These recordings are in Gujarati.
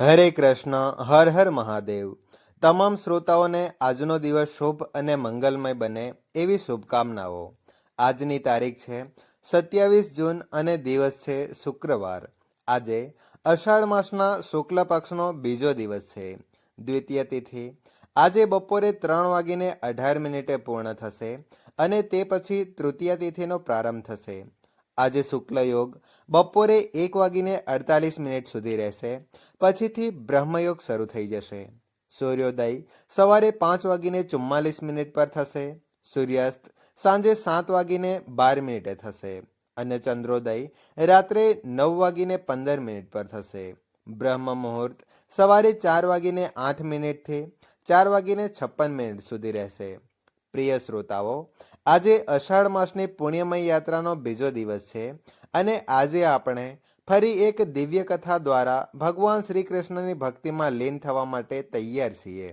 હરે કૃષ્ણ, હર હર મહાદેવ. તમામ શ્રોતાઓને આજનો દિવસ શુભ અને મંગલમય બને એવી શુભકામનાઓ. આજની તારીખ છે સત્યાવીસ જૂન અને દિવસ છે શુક્રવાર. આજે અષાઢ માસના શુક્લ પક્ષનો બીજો દિવસ છે. દ્વિતીય તિથિ આજે બપોરે ત્રણ વાગીને અઢાર મિનિટે પૂર્ણ થશે અને તે પછી તૃતીય તિથિનો પ્રારંભ થશે. આજે શુક્લ યોગ બપોરે એક વાગીને અડતાલીસ મિનિટ સુધી રહેશે. પછીથી બ્રહ્મયોગ શરૂ થઈ જશે. સૂર્યોદય સવારે પાંચ વાગીને ચુમ્માલીસ મિનિટ પર થશે. સૂર્યાસ્ત સાંજે સાત વાગીને બાર મિનિટે થશે અને ચંદ્રોદય રાત્રે નવ વાગીને પંદર મિનિટ પર થશે. બ્રહ્મ મુહૂર્ત સવારે ચાર વાગીને આઠ મિનિટથી ચાર વાગીને છપ્પન મિનિટ સુધી રહેશે. પ્રિય શ્રોતાઓ આજે અષાઢ માસની પુણ્યમય યાત્રાનો બીજો દિવસ છે અને આજે આપણે ફરી એક દિવ્ય કથા દ્વારા ભગવાન શ્રી કૃષ્ણની ભક્તિમાં લીન થવા માટે તૈયાર છીએ.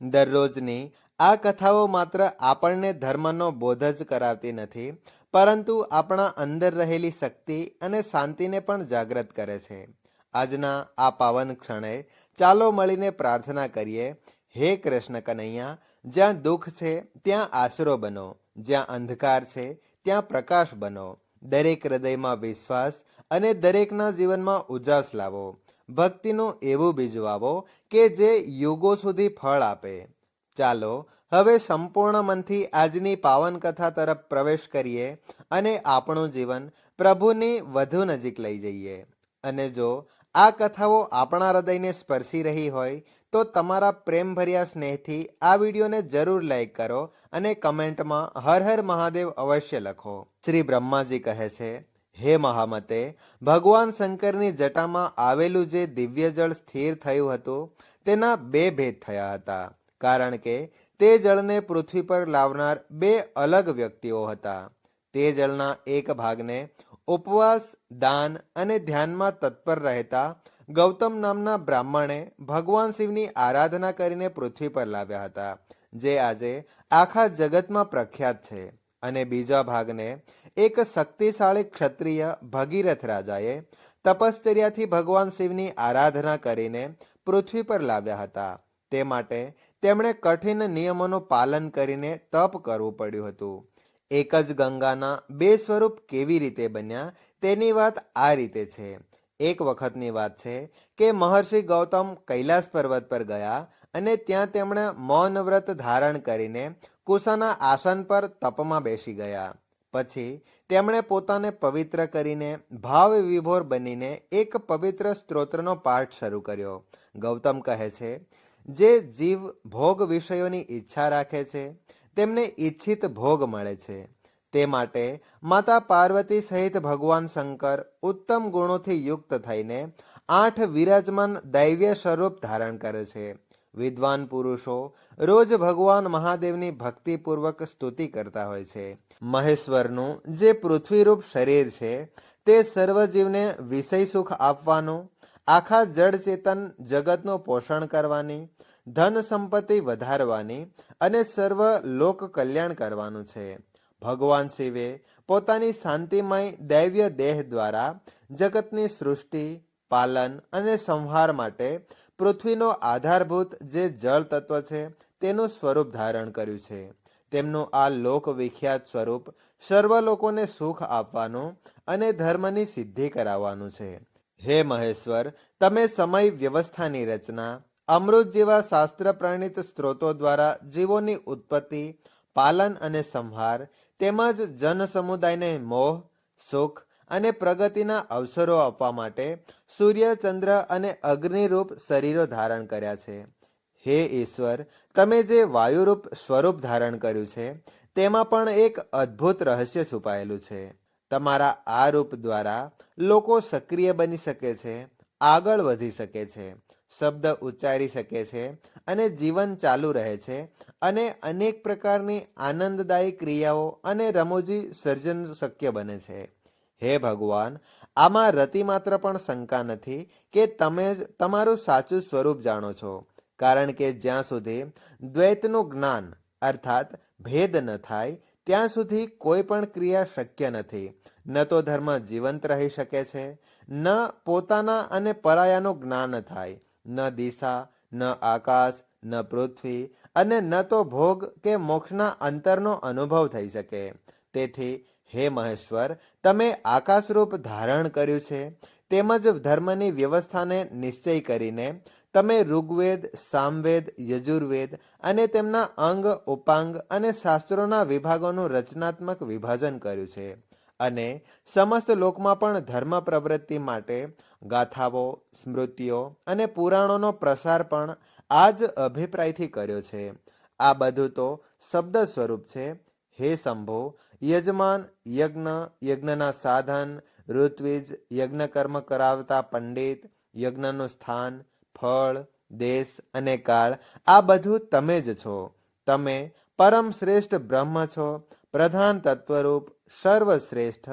દરરોજની આ કથાઓ માત્ર આપણને ધર્મનો બોધ જ કરાવતી નથી, પરંતુ આપણા અંદર રહેલી શક્તિ અને શાંતિને પણ જાગૃત કરે છે. આજના આ પાવન ક્ષણે ચાલો મળીને પ્રાર્થના કરીએ, હે કૃષ્ણ કનૈયા, જ્યાં દુઃખ છે, ત્યાં આશરો બનો. જ્યાં અંધકાર છે, ત્યાં પ્રકાશ બનો. દરેક હૃદયમાં વિશ્વાસ અને દરેકના જીવનમાં ઉજાસ લાવો. ભક્તિનું એવું બીજ વાવો કે જે યુગો સુધી ફળ આપે. ચાલો, હવે સંપૂર્ણ મનથી આજની પાવન કથા તરફ પ્રવેશ કરીએ અને આપણું જીવન પ્રભુની વધુ નજીક લઈ જઈએ. અને જો આ કથાઓ આપણા હૃદયને સ્પર્શી રહી હોય તો તમારા પ્રેમભર્યા સ્નેહથી આ વિડીયોને જરૂર લાઈક કરો અને કમેન્ટમાં હર હર મહાદેવ અવશ્ય લખો. શ્રી બ્રહ્માજી કહે છે, હે મહામતે, ભગવાન શંકરની જટામાં આવેલું જે દિવ્ય જળ સ્થિર થયું હતું, તેના બે ભેદ થયા હતા. કારણ કે તે જળને પૃથ્વી પર લાવનાર બે અલગ વ્યક્તિઓ હતા. તે જળના એક ભાગને ઉપવાસ, દાન અને ધ્યાનમાં તત્પર રહેતા ગૌતમ નામના બ્રાહ્મણે ભગવાન શિવની આરાધના કરીને પૃથ્વી પર લાવ્યા હતા, જે આજે આખા જગતમાં પ્રખ્યાત છે. અને બીજા ભાગને એક શક્તિશાળી ક્ષત્રિય ભગીરથ રાજાએ તપશ્ચર્યાથી ભગવાન શિવની આરાધના કરીને પૃથ્વી પર લાવ્યા હતા. તે માટે તેમણે કઠિન નિયમોનું પાલન કરીને તપ કરવું પડ્યું હતું. એક જ ગંગાના બે સ્વરૂપ કેવી રીતે બન્યા તેની વાત આ રીતે છે. એક વખતની વાત છે કે મહર્ષિ ગૌતમ કૈલાસ પર્વત પર ગયા અને ત્યાં તેમણે મૌન વ્રત ધારણ કરીને કુશાના આસન પર તપમાં બેસી ગયા. પછી તેમણે પોતાને પવિત્ર કરીને ભાવ વિભોર બનીને એક પવિત્ર સ્ત્રોત્રનો પાઠ શરૂ કર્યો. ગૌતમ કહે છે, જે જીવ ભોગ વિષયોની ઈચ્છા રાખે છે તેમને ઈચ્છિત ભોગ મળે છે. તે માટે માતા પાર્વતી સહિત ભગવાન શંકર ઉત્તમ ગુણોથી યુક્ત થઈને આઠ વિરાજમાન દૈવ્ય સ્વરૂપ ધારણ કરે છે. વિદ્વાન પુરુષો રોજ ભગવાન મહાદેવની ભક્તિપૂર્વક સ્તુતિ કરતા હોય છે. મહેશ્વરનું જે પૃથ્વીરૂપ શરીર છે, તે સર્વજીવને વિષય સુખ આપવાનું, આખા જડ ચેતન જગતનું પોષણ કરવાની ધન સંપત્તિ વધારવાની અને સર્વ લોક કલ્યાણ કરવાનું છે. ભગવાન શિવે પોતાની શાંતિમય દૈવ્ય દેહ દ્વારા જગતની સૃષ્ટિ, પાલન અને સંહાર માટે પૃથ્વીનો આધારભૂત જે જળ તત્વ છે તેનું સ્વરૂપ ધારણ કર્યું છે. તેમનું આ લોક વિખ્યાત સ્વરૂપ સર્વ લોકોને સુખ આપવાનું અને ધર્મની સિદ્ધિ કરાવવાનું છે. હે મહેશ્વર, તમે સમય વ્યવસ્થાની રચના અમૃત જેવા શાસ્ત્ર પ્રણીત સ્ત્રોતો દ્વારા જીવોની ઉત્પત્તિ, પાલન અને સંહાર, તેમજ જન સમુદાયને મોહ, સુખ અને પ્રગતિના અવસરો આપવા માટે સૂર્ય, ચંદ્ર અને અગ્નિરૂપ શરીરો ધારણ કર્યા છે. હે ઈશ્વર, તમે જે વાયુરૂપ સ્વરૂપ ધારણ કર્યું છે, તેમાં પણ એક અદ્ભુત રહસ્ય છુપાયેલું છે. તમારા આ રૂપ દ્વારા લોકો સક્રિય બની શકે છે, આગળ વધી શકે છે. શબ્દ ઉચ્ચારી શકે છે અને જીવન ચાલુ રહે છે અને અનેક પ્રકારની આનંદદાયી ક્રિયાઓ અને રમૂજી સર્જન શક્ય બને છે. હે ભગવાન, આમાં રતિ માત્ર પણ શંકા નથી કે તમે જ તમારું સાચું સ્વરૂપ જાણો છો, કારણ કે જ્યાં સુધી દ્વૈતનું જ્ઞાન અર્થાત ભેદ ન થાય, ત્યાં સુધી કોઈ પણ ક્રિયા શક્ય નથી. ન તો ધર્મ જીવંત રહી શકે છે, ન પોતાના અને પરાયાનું જ્ઞાન થાય ન દિશા, ન આકાશ, ન પૃથ્વી અને ન તો ભોગ કે મોક્ષના અંતરનો અનુભવ થઈ શકે. તેથી, હે મહેશ્વર, તમે આકાશરૂપ ધારણ કર્યું છે, તેમજ ધર્મની વ્યવસ્થાને નિશ્ચય કરીને તમે ઋગ્વેદ, સામવેદ, યજુર્વેદ અને તેમના અંગ, ઉપાંગ અને શાસ્ત્રોના વિભાગોનું રચનાત્મક વિભાજન કર્યું છે. અને સમસ્ત લોકમાં પણ ધર્મ પ્રવૃત્તિ માટે ગાથાઓ, સ્મૃતિઓ અને પુરાણોનો પ્રસાર પણ આ જ અભિપ્રાયથી કર્યો છે. આ બધું તો શબ્દ સ્વરૂપ છે. હે શંભો, યજમાન, યજ્ઞ, યજ્ઞના સાધન, ઋત્વિજ યજ્ઞ કર્મ કરાવતા પંડિત, યજ્ઞનું સ્થાન, ફળ, દેશ અને કાળ, આ બધું તમે જ છો. તમે પરમ શ્રેષ્ઠ બ્રહ્મ છો. પ્રધાન તત્વરૂપ સર્વશ્રેષ્ઠ,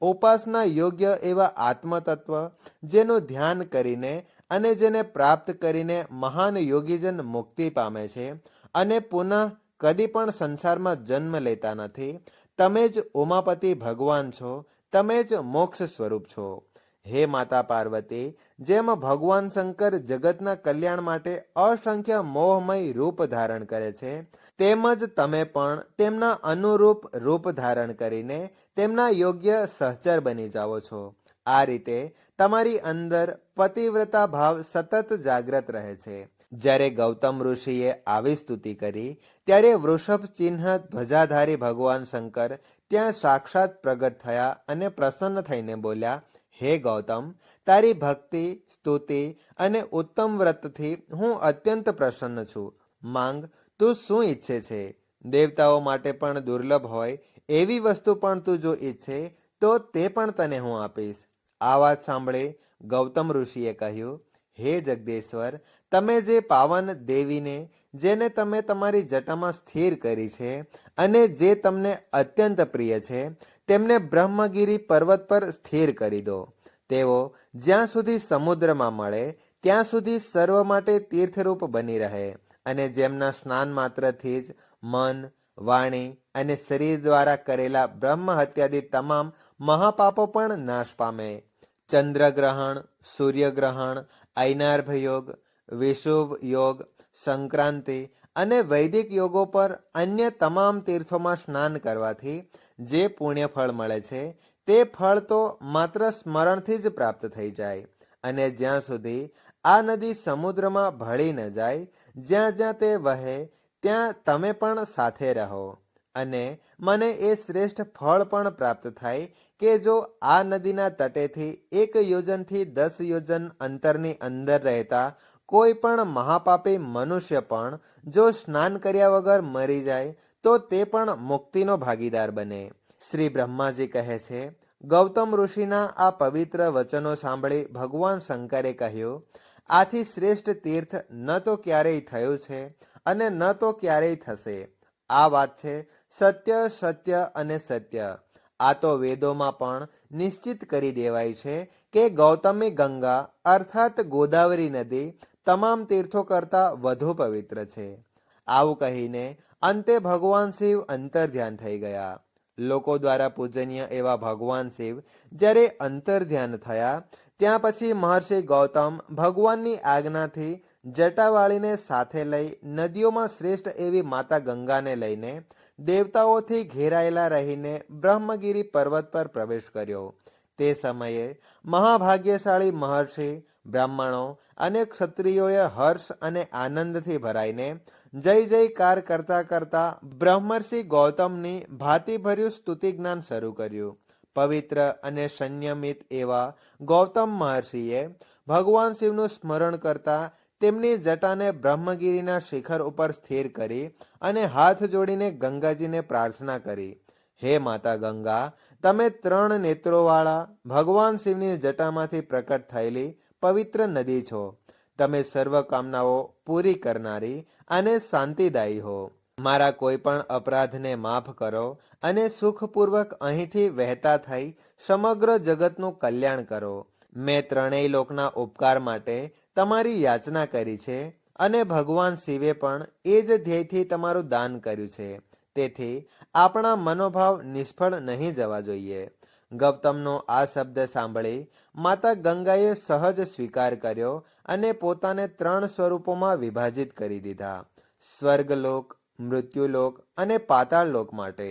ઉપાસના યોગ્ય એવા આત્મતત્વ જેનું ધ્યાન કરીને અને જેને પ્રાપ્ત કરીને મહાન યોગીજન મુક્તિ પામે છે અને પુનઃ કદી પણ સંસારમાં જન્મ લેતા નથી. તમે જ ઉમાપતિ ભગવાન છો. તમે જ મોક્ષ સ્વરૂપ છો. હે માતા પાર્વતી, જેમ ભગવાન શંકર જગતના કલ્યાણ માટે અસંખ્ય મોહમય રૂપ ધારણ કરે છે, તેમજ તમે પણ તેમના અનુરૂપ રૂપ ધારણ કરીને તેમના યોગ્ય સહચર બની જાઓ છો. આ રીતે તમારી અંદર પતિવ્રતા ભાવ સતત જાગ્રત રહે છે. જ્યારે ગૌતમ ઋષિએ આવી સ્તુતિ કરી, ત્યારે વૃષભ ચિહ્ન ધ્વજાધારી ભગવાન શંકર ત્યાં સાક્ષાત પ્રગટ થયા અને પ્રસન્ન થઈને બોલ્યા હે ગૌતમ, તારી ભક્તિ, સ્તુતિ અને ઉત્તમ વ્રતથી હું અત્યંત પ્રસન્ન છું. માંગ, તું શું ઈચ્છે છે? દેવતાઓ માટે પણ દુર્લભ હોય એવી વસ્તુ પણ તું જો ઈચ્છે, તો તે પણ તને હું આપીશ. આ વાત સાંભળી ગૌતમ ઋષિએ કહ્યું, હે જગદેશ્વર, તમે જે પાવન દેવીને, જેને તમે તમારી જટામાં સ્થિર કરી છે અને જે તમને અત્યંત પ્રિય છે, તેમને બ્રહ્મગીરી પર્વત પર સ્થિર કરી દો. તેઓ જ્યાં સુધી સમુદ્રમાં મળે, ત્યાં સુધી સર્વ માટે તીર્થરૂપ બની રહે અને જેમના સ્નાન માત્રથી જ મન, વાણી અને શરીર દ્વારા કરેલા બ્રહ્મ હત્યાદિ તમામ મહાપાપો પણ નાશ પામે. ચંદ્રગ્રહણ, સૂર્યગ્રહણ ઐનાર્ભ વિશુભ યોગ સંક્રાંતિ અને વૈદિક યોગો પર અન્ય તમામ તીર્થોમાં સ્નાન કરવાથી જે પુણ્ય ફળ મળે છે, તે ફળ તો માત્ર સ્મરણથી જ પ્રાપ્ત થઈ જાય અને જ્યાં સુધી આ નદી સમુદ્રમાં ભળી ન જાય, જ્યાં જ્યાં તે વહે, ત્યાં તમે પણ સાથે રહો. અને મને એ શ્રેષ્ઠ ફળ પણ પ્રાપ્ત થાય કે જો આ નદીના તટેથી એક યોજનથી દસ યોજન અંતરની અંદર રહેતા કોઈ પણ મહાપાપી મનુષ્ય પણ જો સ્નાન કર્યા વગર મરી જાય, તો તે પણ મુક્તિનો ભાગીદાર બને. શ્રી બ્રહ્માજી કહે છે, ગૌતમ ઋષિના આ પવિત્ર વચનો સાંભળી ભગવાન શંકરે કહ્યું, આથી શ્રેષ્ઠ તીર્થ ન તો ક્યારેય થયું છે અને ન તો ક્યારેય થશે. આ વાત છે સત્ય સત્ય અને સત્ય. આ તો વેદોમાં પણ નિશ્ચિત કરી દેવાય છે કે ગૌતમી ગંગા અર્થાત ગોદાવરી નદી તમામ તીર્થો કરતાં વધુ પવિત્ર છે. આવું કહીને અંતે ભગવાન શિવ અંતર ધ્યાન થઈ ગયા. લોકો દ્વારા પૂજનીય એવા ભગવાન શિવ જ્યારે અંતર ધ્યાન થયા, ત્યાં પછી મહર્ષિ ગૌતમ ભગવાનની આજ્ઞાથી જટાવાળીને સાથે લઈ નદીઓમાં શ્રેષ્ઠ એવી માતા ગંગાને લઈને દેવતાઓથી ઘેરાયેલા રહીને બ્રહ્મગીરી પર્વત પર પ્રવેશ કર્યો. તે સમયે મહાભાગ્યશાળી મહર્ષિ બ્રાહ્મણો અને ક્ષત્રિયોએ હર્ષ અને આનંદથી ભરાઈને જય જયકાર કરતા કરતા બ્રહ્મર્ષિ ગૌતમની ભાતિભર્યું સ્તુતિ જ્ઞાન શરૂ કર્યું. પવિત્ર અને સંયમિત એવા ગૌતમ મહર્ષિએ ભગવાન શિવનું સ્મરણ કરતા તેમની જટાને બ્રહ્મગીરીના શિખર ઉપર સ્થિર કરી અને હાથ જોડીને ગંગાજીને પ્રાર્થના કરી, હે માતા ગંગા, તમે ત્રણ નેત્રોવાળા ભગવાન શિવની જટામાંથી પ્રકટ થયેલી પવિત્ર નદી છો. તમે સર્વ કામનાઓ પૂરી કરનારી અને શાંતિદાયી હો. મારા કોઈ પણ અપરાધને માફ કરો અને સુખપૂર્વક અહીંથી વહેતા થઈ સમગ્ર જગતનું કલ્યાણ કરો. મેં ત્રણેય લોકના ઉપકાર માટે તમારી યાચના કરી છે અને ભગવાન શિવે પણ એ જ ધ્યેયથી તમારું દાન કર્યું છે. તેથી આપણા મનોભાવ નિષ્ફળ નહીં જવા જોઈએ. ગૌતમનો આ શબ્દ સાંભળી માતા ગંગાએ સહજ સ્વીકાર કર્યો અને પોતાને ત્રણ સ્વરૂપોમાં વિભાજિત કરી દીધા. સ્વર્ગલોક, મૃત્યુલોક અને પાતાળલોક માટે.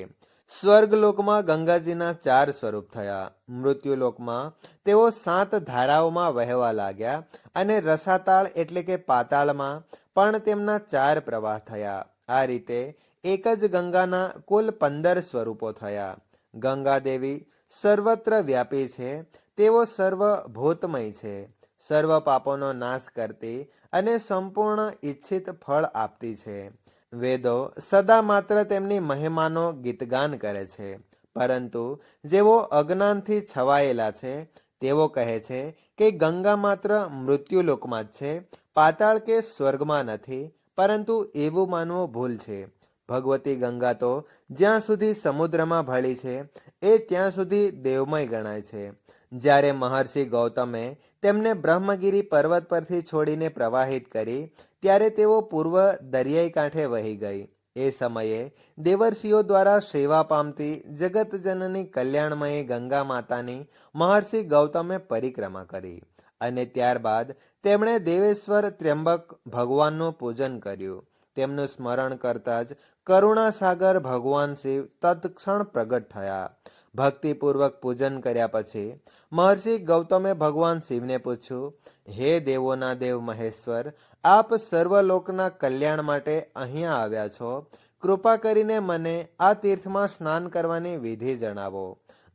સ્વર્ગલોકમાં ગંગાજીના ચાર સ્વરૂપ થયા. મૃત્યુલોકમાં તેઓ સાત ધારાઓમાં વહેવા લાગ્યા અને રસાતાળ એટલે કે પાતાળમાં પણ તેમના ચાર પ્રવાહ થયા. આ રીતે એક જ ગંગાના કુલ પંદર સ્વરૂપો થયા. ગંગા દેવી સર્વત્ર વ્યાપી છે, તેઓ સર્વ ભૂતમય છે. સર્વ પાપોનો નાશ કરતી અને સંપૂર્ણ ઈચ્છિત ફળ આપતી છે. વેદો સદા માત્ર તેમની મહિમાનો ગીતગાન કરે છે. પરંતુ જેઓ અજ્ઞાનથી છવાયેલા છે, તેઓ કહે છે કે ગંગા માત્ર મૃત્યુલોકમાં જ છે, પાતાળ કે સ્વર્ગમાં નથી, પરંતુ એવું માનવું ભૂલ છે. ભગવતી ગંગા તો જ્યાં સુધી સમુદ્રમાં ભળી છે, એ ત્યાં સુધી દેવમય ગણાય છે. જ્યારે મહર્ષિ ગૌતમે તેમને બ્રહ્મગીરી પર્વત પરથી છોડીને પ્રવાહિત કરી, ત્યારે તેઓ પૂર્વ દરિયાઈ કાંઠે વહી ગઈ. એ સમયે દેવર્ષિઓ દ્વારા સેવા પામતી જગતજનની કલ્યાણમયી ગંગા માતાની મહર્ષિ ગૌતમે પરિક્રમા કરી અને ત્યારબાદ તેમણે દેવેશ્વર ત્ર્યંબક ભગવાનનું પૂજન કર્યું. તેમનું સ્મરણ કરતા જ કરુણાસાગર ભગવાન શિવ તત્ક્ષણ પ્રગટ થયા. ભક્તિપૂર્વક પૂજન કર્યા પછી મહર્ષિ ગૌતમે ભગવાન શિવને પૂછ્યું, હે દેવોના દેવ મહેશ્વર, આપ સર્વલોકના કલ્યાણ માટે અહીંયા આવ્યા છો? કૃપા કરીને મને આ તીર્થમાં સ્નાન કરવાની વિધિ જણાવો.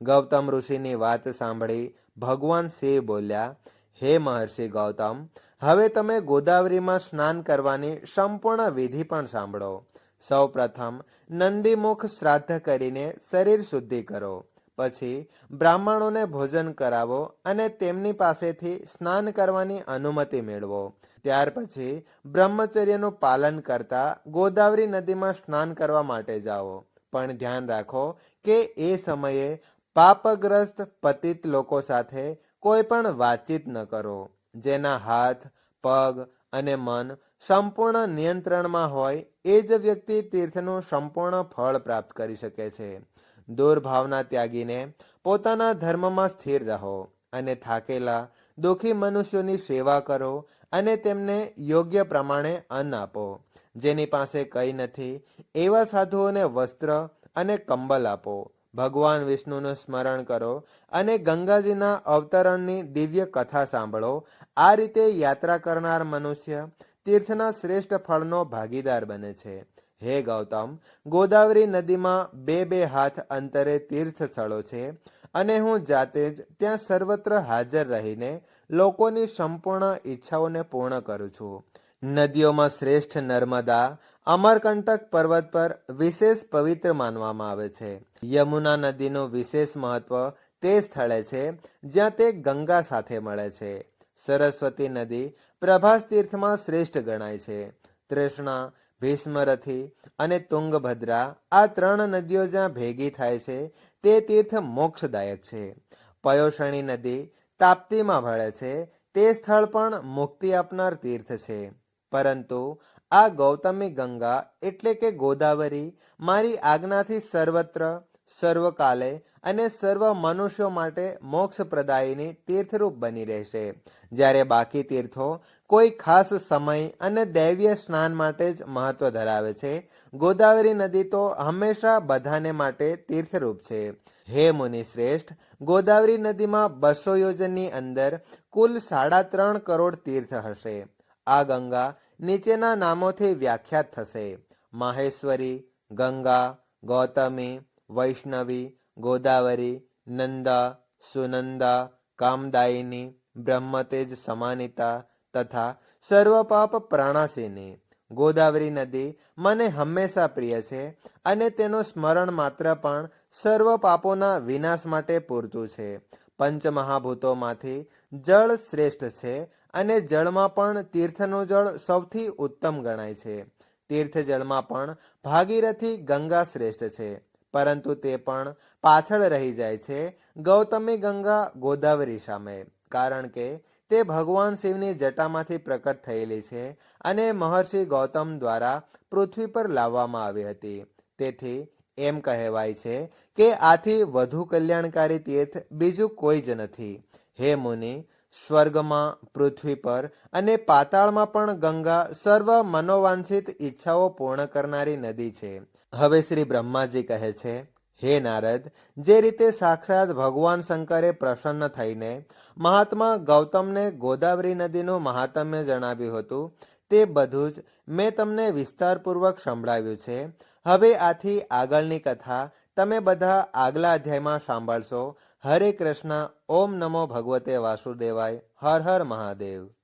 ગૌતમ ઋષિની વાત સાંભળી ભગવાન શિવ બોલ્યા, હે મહર્ષિ ગૌતમ હવે તમે ગોદાવરીમાં સ્નાન કરવાની સંપૂર્ણ વિધિ પણ સાંભળો. સૌ પ્રથમ નંદીમુખ શ્રાદ્ધ કરીને શરીર શુદ્ધિ કરો. પછી, બ્રાહ્મણોને ભોજન કરાવો અને તેમની પાસેથી સ્નાન કરવાની અનુમતિ મેળવો. ત્યાર પછી, બ્રહ્મચર્યનું પાલન કરતા ગોદાવરી નદીમાં સ્નાન કરવા માટે જાઓ. પણ ધ્યાન રાખો કે એ સમયે પાપગ્રસ્ત પતિત લોકો સાથે કોઈ પણ વાતચીત ન કરો. જેના હાથ, પગ અને મન સંપૂર્ણ નિયંત્રણમાં હોય, એ જ વ્યક્તિ તીર્થનું સંપૂર્ણ ફળ પ્રાપ્ત કરી શકે છે. દુર્ભાવના ત્યાગીને પોતાના ધર્મમાં સ્થિર રહો અને થાકેલા, દુઃખી મનુષ્યોની સેવા કરો અને તેમને યોગ્ય પ્રમાણે અન્ન આપો. જેની પાસે કંઈ નથી, એવા સાધુઓને વસ્ત્ર અને કંબલ આપો. ભગવાન વિષ્ણુનું સ્મરણ કરો અને ગંગાજીના અવતરણની દિવ્ય કથા સાંભળો. આ રીતે યાત્રા કરનાર મનુષ્ય તીર્થના શ્રેષ્ઠ ફળનો ભાગીદાર બને છે. હે ગૌતમ, ગોદાવરી નદીમાં બે બે હાથ અંતરે તીર્થ સ્થળો છે અને હું જાતે જ ત્યાં સર્વત્ર હાજર રહીને લોકોની સંપૂર્ણ ઈચ્છાઓને પૂર્ણ કરું છું. નદીઓમાં શ્રેષ્ઠ નર્મદા અમરકંટક પર્વત પર વિશેષ પવિત્ર માનવામાં આવે છે. યમુના નદીનું વિશેષ મહત્વ તે સ્થળે છે, જ્યાં તે ગંગા સાથે મળે છે. સરસ્વતી નદી પ્રભાસ તીર્થમાં શ્રેષ્ઠ ગણાય છે. તૃષ્ણા, ભીષ્મરથી અને તુંગભદ્રા આ ત્રણ નદીઓ જ્યાં ભેગી થાય છે, તે તીર્થ મોક્ષદાયક છે. પયોષણી નદી તાપ્તીમાં ભળે છે, તે સ્થળ પણ મુક્તિ આપનાર તીર્થ છે. પરંતુ આ ગૌતમી ગંગા એટલે કે ગોદાવરી મારી આજ્ઞાથી સર્વત્ર, સર્વકાલે અને સર્વ મનુષ્યો માટે મોક્ષ પ્રદાયીની તીર્થરૂપ બની રહેશે. જ્યારે બાકી તીર્થો કોઈ ખાસ સમય અને દૈવીય સ્નાન માટે જ મહત્વ ધરાવે છે, ગોદાવરી નદી તો હંમેશા બધાને માટે તીર્થરૂપ છે. હે મુનિ શ્રેષ્ઠ, ગોદાવરી નદીમાં બસો યોજનની અંદર કુલ સાડા ત્રણ કરોડ તીર્થ હશે. આ ગંગા નીચેના નામોથી વ્યાખ્યાત થશે. માહેશ્વરી, ગંગા, ગૌતમી, વૈષ્ણવી, ગોદાવરી, નંદા, સુનંદા, કામદાયિની, બ્રહ્મતેજ સમાનિતા તથા સર્વપાપ પ્રણાશિની. ગોદાવરી નદી મને હંમેશા પ્રિય છે અને તેનું સ્મરણ માત્ર પણ સર્વ પાપોના વિનાશ માટે પૂરતું છે. પંચમહાભૂતોમાંથી જળ શ્રેષ્ઠ છે અને જળમાં પણ તીર્થનું જળ સૌથી ઉત્તમ ગણાય છે. તીર્થ જળમાં પણ ભાગીરથી ગંગા શ્રેષ્ઠ છે, પરંતુ તે પણ પાછળ રહી જાય છે ગૌતમી ગંગા ગોદાવરી સામે, કારણ કે તે ભગવાન શિવની જટામાંથી પ્રકટ થયેલી છે અને મહર્ષિ ગૌતમ દ્વારા પૃથ્વી પર લાવવામાં આવી હતી. તેથી એમ કહેવાય છે કે આથી વધુ કલ્યાણકારી તીર્થ બીજું કોઈ જ નથી. હે મુનિ સ્વર્ગમાં, પૃથ્વી પર અને પાતાળમાં પણ ગંગા સર્વ મનોવાંછિત ઈચ્છાઓ પૂર્ણ કરનારી નદી છે. હવે શ્રી બ્રહ્માજી કહે છે, હે નારદ, જે રીતે સાક્ષાત ભગવાન શંકરે પ્રસન્ન થઈને મહાત્મા ગૌતમને ગોદાવરી નદીનું મહાત્મ્ય જણાવ્યું હતું, તે બધું જ મેં તમને વિસ્તારપૂર્વક સંભળાવ્યું છે. હવે આથી આગળની કથા તમે બધા આગલા અધ્યાયમાં સાંભળશો હરે કૃષ્ણ ઓમ નમો ભગવતે વાસુદેવાય હર હર મહાદેવ.